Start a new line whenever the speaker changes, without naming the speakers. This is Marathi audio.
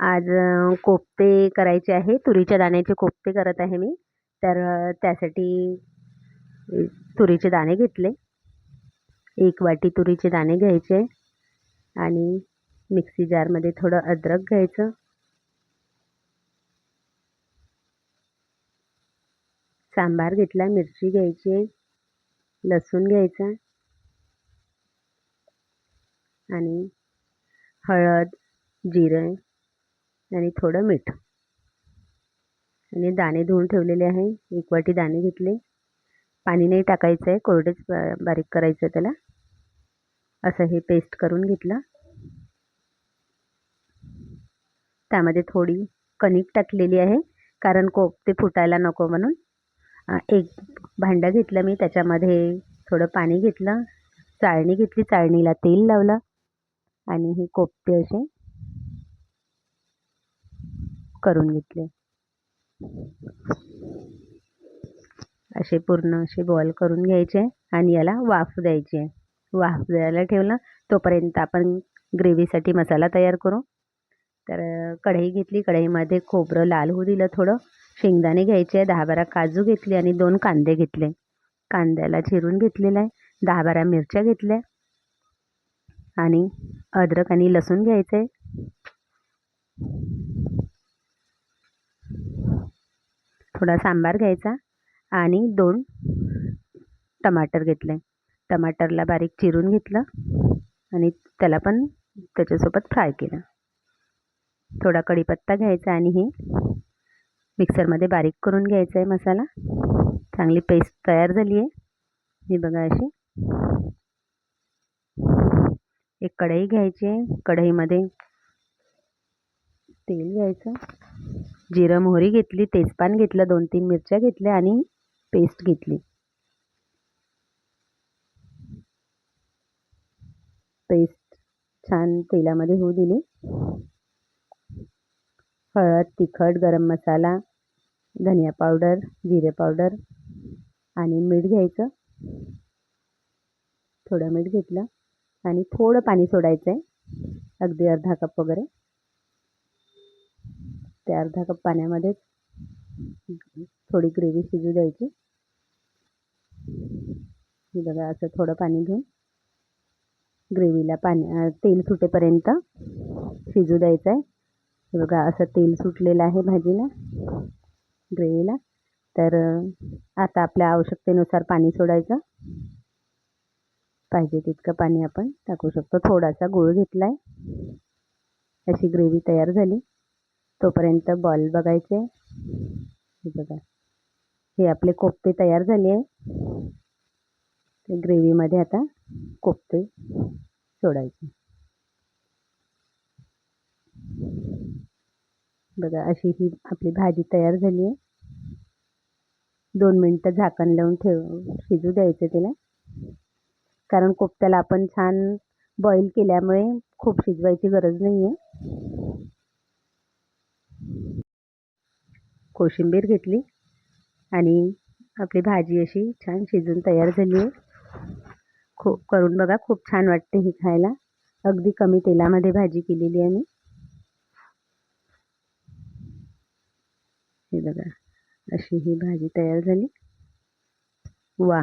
आज कोफ्ते करायचे आहे. तुरीच्या दाण्याचे कोफ्ते करत आहे मी. तर त्यासाठी तुरीचे दाणे घेतले. एक वाटी तुरीचे दाणे घ्यायचे. आणि मिक्सी जारमध्ये थोडं अद्रक घ्यायचं. सांबार घेतला मिरची घ्यायची लसूण घ्यायचा. आणि हळद जिरं आणि थोडं मीठ. आणि दाणे धुवून ठेवलेले आहे. एक वाटी दाणे घेतले. पाणी नाही टाकायचं आहे कोरडेच बारीक करायचं आहे त्याला. असं हे पेस्ट करून घेतलं. त्यामध्ये थोडी कणिक टाकलेली आहे. कारण कोफ्ते फुटायला नको म्हणून. एक भांडं घेतलं मी. त्याच्यामध्ये थोडं पाणी घेतलं. चाळणी घेतली. चाळणीला तेल लावलं. आणि हे कोफ्ते असे करून घेतले. असे पूर्ण असे बॉईल करून घ्यायचे आणि याला वाफ द्यायची आहे. वाफ द्यायला ठेवलं. तोपर्यंत आपण ग्रेव्हीसाठी मसाला तयार करू. तर कढई घेतली. कढईमध्ये खोबरं लाल होऊ दिलं थोडं. शेंगदाणे घ्यायचे दहा बारा काजू घेतले आणि दोन कांदे घेतले. कांद्याला चिरून घेतलेला आहे. दहा बारा मिरच्या घेतल्या. आणि अद्रक आणि लसूण घ्यायचं आहे. थोडा सांबार घ्यायचा आणि दोन टमाटर घेतले. टमाटरला बारीक चिरून घेतलं आणि त्याला पण त्याच्यासोबत फ्राय केलं. थोडा कढीपत्ता घ्यायचा आणि हे मिक्सरमध्ये बारीक करून घ्यायचा आहे मसाला. चांगली पेस्ट तयार झाली आहे. ही बघा अशी. एक कढई घ्यायची आहे. कढईमध्ये तेल घ्यायचं. जिरं मोहरी घेतली तेजपान घेतलं दोन तीन मिरच्या घेतल्या आणि पेस्ट घेतली. पेस्ट छान तेलामध्ये होऊ दिली. हळद तिखट गरम मसाला धनिया पावडर जिरे पावडर आणि मीठ घ्यायचं. थोडं मीठ घेतलं आणि थोडं पाणी सोडायचं आहे अगदी अर्धा कप वगैरे. त्या अर्धा कप पाण्यामध्ये थोडी ग्रेव्ही शिजू द्यायची. बघा असं थोडं पाणी घेऊन ग्रेव्हीला पाणी तेल सुटेपर्यंत शिजू द्यायचं आहे हे बघा असं तेल सुटलेलं आहे भाजीला ग्रेव्हीला. तर आता आपल्या आवश्यकतेनुसार पाणी सोडायचं. पाहिजे तितकं पाणी आपण टाकू शकतो. थोडासा गूळ घेतला आहे अशी ग्रेव्ही तयार झाली. तोपर्यंत बॉल बघायचे. हे बघा. हे आपले कोफ्ते तयार झाले आहे. ग्रेव्हीमध्ये आता कोफ्ते सोडायचे. बघा अशी ही आपली भाजी तयार झाली आहे. दोन मिनटं झाकण लावून ठेव शिजू द्यायचं तिला कारण कोफ्त्याला आपण छान बॉईल केल्यामुळे खूप शिजवायची गरज नाही आहे कोशिंबीर घेतली आणि आपली भाजी अशी छान शिजून तयार झाली आहे. खूप करून बघा खूप छान वाटते ही खायला. अगदी कमी तेलामध्ये भाजी केलेली आहे मी. हे बघा अशी ही भाजी तयार झाली. वा!